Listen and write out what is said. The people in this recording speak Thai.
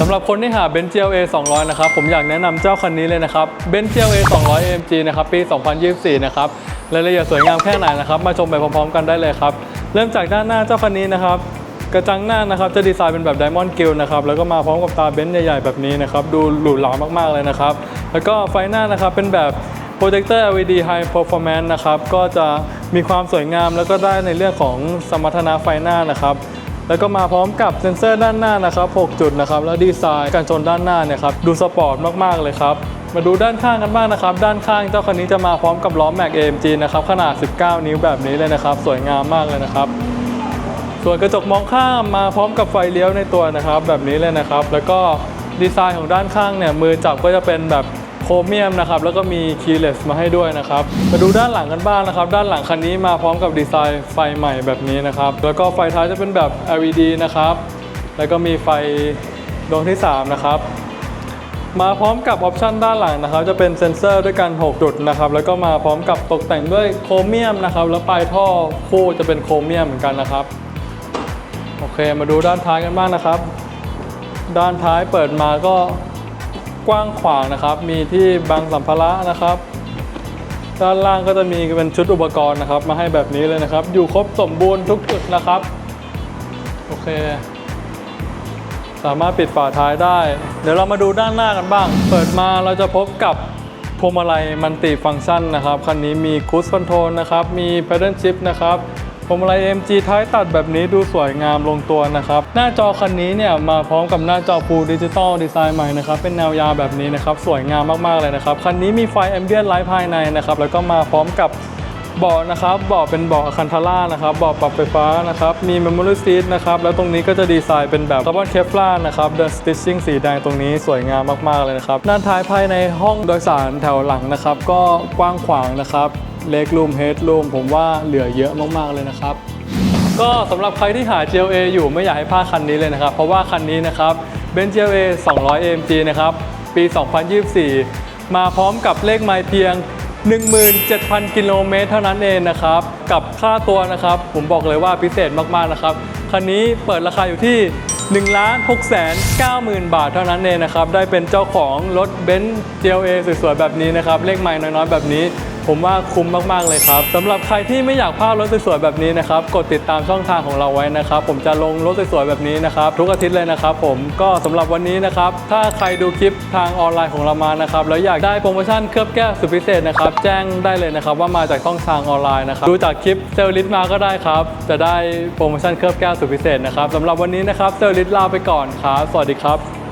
สำหรับคนที่หาเบนซ์ GLA 200 นะครับ ผมอยากแนะนำเจ้าคันนี้เลยนะครับเบนซ์ GLA 200 AMG นะครับ ปี 2024 นะครับ รายละเอียดสวยงามแค่ไหนนะครับ มาชมไปพร้อมๆ กันได้เลยครับ เริ่มจากด้านหน้าเจ้าคันนี้นะครับ กระจังหน้านะครับ จะดีไซน์เป็นแบบไดมอนด์กิลนะครับ แล้วก็มาพร้อมกับตาเบนซ์ใหญ่ๆ แบบนี้นะครับ ดูหรูหรามากๆ เลยนะครับ แล้วก็ไฟหน้านะครับ เป็นแบบโปรเจคเตอร์ LED High Performance นะครับ ก็จะมีความสวยงามแล้วก็ได้ในเรื่องของสมรรถนะไฟหน้านะครับ แล้วก็มาพร้อมกับเซ็นเซอร์ด้านหน้านะครับ 6 จุดนะครับ แล้วดีไซน์การชนด้านหน้าเนี่ยครับดูสปอร์ตมากๆเลยครับมาดูด้านข้างกันบ้างนะครับ ด้านข้างเจ้าคันนี้จะมาพร้อมกับล้อแม็ก AMG นะครับขนาด 19 นิ้วแบบนี้เลยนะครับ สวยงามมากเลยนะครับ ส่วนกระจกมองข้ามมาพร้อมกับไฟเลี้ยวในตัวนะครับ แบบนี้เลยนะครับ แล้วก็ดีไซน์ของด้านข้างเนี่ยมือจับก็จะเป็นแบบ โครเมียมนะครับแล้วก็มีคีย์เลสมาให้ด้วยนะครับมาดูด้านหลังกันบ้างนะครับ ด้านหลังคันนี้มาพร้อมกับดีไซน์ไฟใหม่แบบนี้นะครับ แล้วก็ไฟท้ายจะเป็นแบบ LED นะครับแล้วก็มีไฟดวงที่ 3 นะครับ มาพร้อมกับออปชันด้านหลังนะครับ จะเป็นเซ็นเซอร์ด้วยกัน 6 จุดนะครับ แล้วก็มาพร้อมกับตกแต่งด้วยโครเมียมนะครับ แล้วปลายท่อคู่จะเป็นโครเมียมเหมือนกันนะครับ โอเค มาดูด้านท้ายกันบ้างนะครับ ด้านท้ายเปิดมาก็ กว้างขวางนะครับ มีที่บังสัมภาระนะครับ ด้านล่างก็จะมีเป็นชุดอุปกรณ์นะครับ มาให้แบบนี้เลยนะครับ อยู่ครบสมบูรณ์ทุกจุดนะครับ โอเค สามารถปิดฝาท้ายได้ เดี๋ยวเรามาดูด้านหน้ากันบ้าง เปิดมาเราจะพบกับพวงมาลัยมันติฟังก์ชันนะครับ คันนี้มีคู i คอนโทรลนะครับ มี Paddle Shift นะครับ พวงมาลัย MG ท้ายตัดแบบนี้ดูสวยงามลงตัวนะครับ หน้าจอคันนี้เนี่ยมาพร้อมกับหน้าจอ Full Digital ดีไซน์ใหม่นะครับ เป็นแนวยาวแบบนี้นะครับ สวยงามมากๆเลยนะครับ คันนี้มีไฟ Ambient Light ภายในนะครับ แล้วก็มาพร้อมกับ บาะนะครับเบาะเป็นเบาะคันทาร่านะครับเบาะปรับไฟฟ้านะครับมี Memory Seat นะครับแล้วตรงนี้ก็จะดีไซน์เป็นแบบคาร์บอนเคฟลานะครับ The Stitching สีแดงตรงนี้สวยงามมากๆเลยนะครับด้านท้ายภายในห้องโดยสารแถวหลังนะครับก็กว้างขวางนะครับเล็กรูมเฮดรูมผมว่าเหลือเยอะมากๆเลยนะครับก็สำหรับใครที่หา GLA อยู่ไม่อยากให้พลาดคันนี้เลยนะครับ เพราะว่าคันนี้นะครับเบน GLA 200 AMG นะครับปี 2024 มาพร้อมกับเลขไมล์เพียง 17,000 กิโลเมตรเท่านั้นเองนะครับ กับค่าตัวนะครับ ผมบอกเลยว่าพิเศษมากๆนะครับ คันนี้เปิดราคาอยู่ที่1ล้าน6แสน9หมื่นบาทเท่านั้นเองนะครับ ได้เป็นเจ้าของรถเบนซ์ GLA สวยๆ แบบนี้นะครับ เลขไมล์น้อยๆ แบบนี้ ผมว่าคุ้มมาก ๆ เลยครับสำหรับใครที่ไม่อยากพลาดรถสวยๆแบบนี้นะครับ กดติดตามช่องทางของเราไว้นะครับ ผมจะลงรถสวยๆแบบนี้นะครับ ทุกอาทิตย์เลยนะครับผมก็สำหรับวันนี้นะครับ ถ้าใครดูคลิปทางออนไลน์ของเรามานะครับ แล้วอยากได้โปรโมชั่นเคลือบแก้วสุดพิเศษนะครับ แจ้งได้เลยนะครับว่ามาจากช่องทางออนไลน์นะครับ ดูจากคลิปเซลลิสมาก็ได้ครับ จะได้โปรโมชั่นเคลือบแก้วสุดพิเศษนะครับสำหรับวันนี้นะครับเซลลิสลาไปก่อนครับสวัสดีครับ